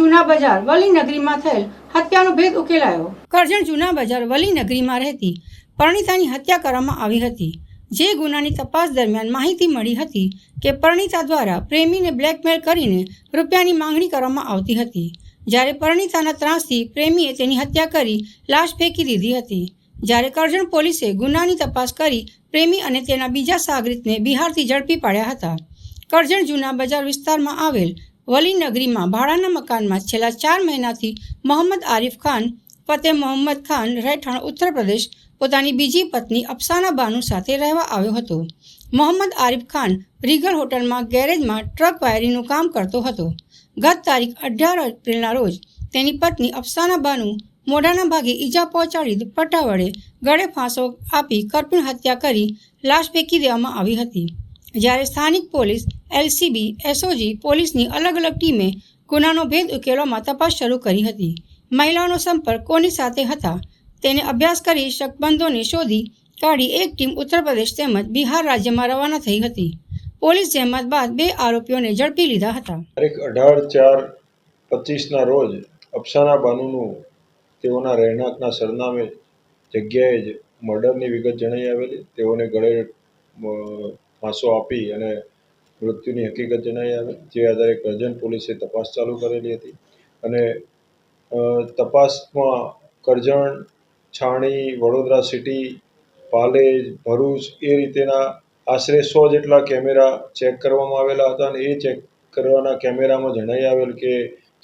જૂના બજાર વલી નગરીમાં થયેલ હત્યાનો ભેદ ઉકેલાયો. કરજણ જૂના બજાર વલી નગરીમાં રહેતી પરણિતાની હત્યા કરવામાં આવી હતી. જે ગુનાની તપાસ દરમિયાન માહિતી મળી હતી કે પરણિતા દ્વારા પ્રેમીને બ્લેકમેલ કરીને રૂપિયાની માંગણી કરવામાં આવતી હતી. જ્યારે પરણિતાના ત્રાસથી પ્રેમીએ તેની હત્યા કરી લાશ ફેંકી દીધી હતી. જ્યારે કરજણ પોલીસે ગુનાની તપાસ કરી પ્રેમી અને તેના બીજા સાગરીતને બિહારથી ઝડપી પાડ્યા હતા. કરજણ જૂના બજાર વિસ્તારમાં આવેલ વલી નગરીમાં ભાડાના મકાનમાં છેલ્લા ચાર મહિનાથી મોહમ્મદ આરિફ ખાન, ફતેહ મોહમ્મદ ખાન રહેઠાણ ઉત્તર પ્રદેશ, પોતાની બીજી પત્ની અફસાના બાનુ સાથે રહેવા આવ્યો હતો. મોહમ્મદ આરિફ ખાન રીગલ હોટલમાં ગેરેજમાં ટ્રક વાયરિંગનું કામ કરતો હતો. ગત તારીખ અઢાર એપ્રિલના રોજ તેની પત્ની અફસાના બાનુ મોઢાના ભાગે ઈજા પહોંચાડી પટ્ટા વડે ગળે ફાંસો આપી કરપીણ હત્યા કરી લાશ ફેંકી દેવામાં આવી હતી. જ્યારે સ્થાનિક પોલીસ એલસીબી, એસઓજી, પોલીસની અલગ અલગ ટીમે ગુનાનો ભેદ ઉકેલવામાં તપાસ શરૂ કરી હતી. મહિલાઓનો સંપર્ક કોની સાથે હતા? તેને અભ્યાસ કરી શકબંધોને શોધી કાઢી એક ટીમ ઉત્તર પ્રદેશ તેમજ બિહાર રાજ્યમાં રવાના થઈ હતી. પોલીસ જહેમત બાદ બે આરોપીઓને ઝડપી લીધા હતા. અઢાર ચાર પચીસના રોજ અફસાના બાનુનું તેઓના રહેણાંકના સરનામે જગ્યાએ જ મર્ડરની વિગત જણાઈ આવેલી. તેઓને ગળે ફાંસો આપી અને મૃત્યુની હકીકત જણાઈ આવે, જે આધારે કરજણ પોલીસે તપાસ ચાલુ કરેલી હતી. અને તપાસમાં કરજણ, છાણી, વડોદરા સિટી, પાલેજ, ભરૂચ એ રીતેના આશરે સો જેટલા કેમેરા ચેક કરવામાં આવેલા હતા અને એ ચેક કરવાના કેમેરામાં જણાઈ આવેલ કે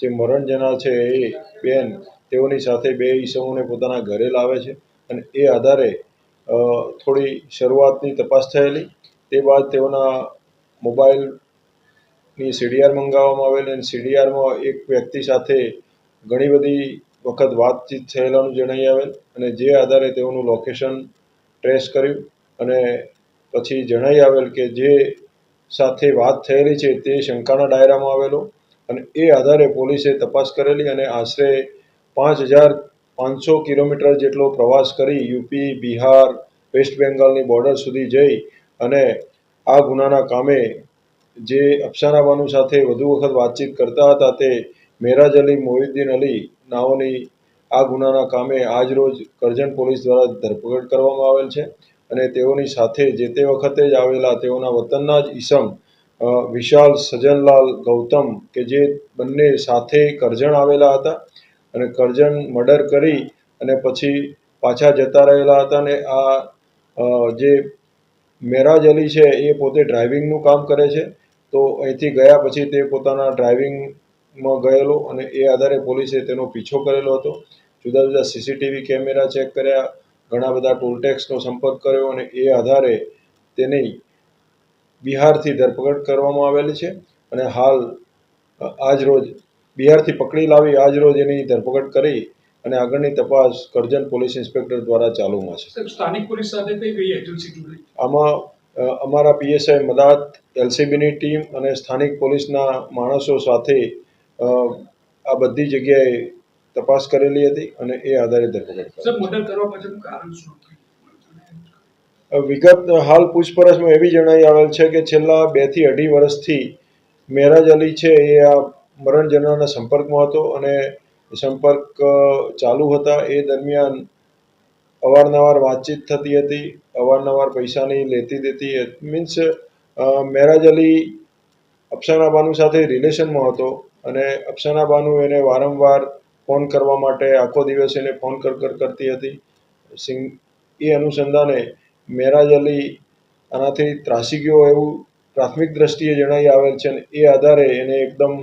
જે મરણ જનાર છે એ બેન તેઓની સાથે બે ઈસમોને પોતાના ઘરે લાવે છે અને એ આધારે થોડી શરૂઆતની તપાસ થયેલી. તે બાદ તેઓના મોબાઈલની સીડીઆર મંગાવવામાં આવેલી અને સીડીઆરમાં એક વ્યક્તિ સાથે ઘણી બધી વખત વાતચીત થયેલાનું જણાઈ આવેલ અને જે આધારે તેઓનું લોકેશન ટ્રેસ કર્યું અને પછી જણાઈ આવેલ કે જે સાથે વાત થયેલી છે તે શંકાના ડાયરામાં આવેલો અને એ આધારે પોલીસે તપાસ કરેલી અને આશરે પાંચ હજાર પાંચસો કિલોમીટર જેટલો પ્રવાસ કરી યુપી, બિહાર, વેસ્ટ બેંગાલની બોર્ડર સુધી જઈ અને આ ગુનાના કામે જે અફસાના બાનુ સાથે વધુ વખત વાતચીત કરતા હતા તે મેરાજ અલી, મોહિદ્દીન અલી નાઓની આ ગુનાના કામે આજરોજ કરજણ પોલીસ દ્વારા ધરપકડ કરવામાં આવેલ છે અને તેઓની સાથે જે તે વખતે જ આવેલા તેઓના વતનના જ ઈસમ વિશાલ સજનલાલ ગૌતમ કે જે બંને સાથે કરજણ આવેલા હતા અને કરજણ મર્ડર કરી અને પછી પાછા જતા રહેલા હતા અને આ જે મેરાજ અલી છે, એ પોતે ડ્રાઇવિંગનું કામ કરે છે. તો અહીંથી ગયા પછી તે પોતાના ડ્રાઇવિંગમાં ગયેલો અને એ આધારે પોલીસે તેનો પીછો કરેલો હતો. જુદા જુદા સીસીટીવી કેમેરા ચેક કર્યા, ઘણા બધા ટોલટેક્સનો સંપર્ક કર્યો અને એ આધારે તેની બિહારથી ધરપકડ કરવામાં આવેલી છે. અને હાલ આજ રોજ, બિહારથી પકડી લાવી આજ રોજ એની ધરપકડ કરી અને આગળની તપાસ કરજણ પોલીસ ઇન્સ્પેક્ટર દ્વારા ચાલુમાં છે. સ્થાનિક પોલીસ સાથે કઈ કઈ એજન્સી આમાં અમારા પીએસઆઈ મદાત એલસીબીની ટીમ અને સ્થાનિક પોલીસના માણસો સાથે આ બધી જગ્યાએ તપાસ કરેલી હતી અને એ આધારે ધરપકડ વિગત હાલ પૂછપરછમાં એવી જણાઈ આવેલ છે કે છેલ્લા બેથી અઢી વર્ષથી મેરાજ અલી છે એ આ મરણ જનારના સંપર્કમાં હતો અને સંપર્ક ચાલુ હતા એ દરમિયાન અવારનવાર વાતચીત થતી હતી, અવારનવાર પૈસાની લેતી દેતી મીન્સ મેરાજ અલી અફસાના બાનુ સાથે રિલેશનમાં હતો અને અફસાના બાનુ એને વારંવાર ફોન કરવા માટે આખો દિવસ એને ફોન કર કર કરતી હતી. સિંગ, એ અનુસંધાને મેરાજ અલી આનાથી ત્રાસી ગયો એવું પ્રાથમિક દ્રષ્ટિએ જણાઈ આવેલ છે અને એ આધારે એને એકદમ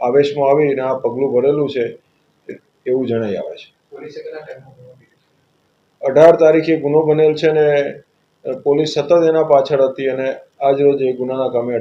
આવેશમાં આવીને આ પગલું ભરેલું છે. એવું જણાઈ આવે છે. અઢાર તારીખે ગુનો બનેલ છે ને, પોલીસ સતત એના પાછળ હતી અને આજ રોજ એ ગુનાના કામે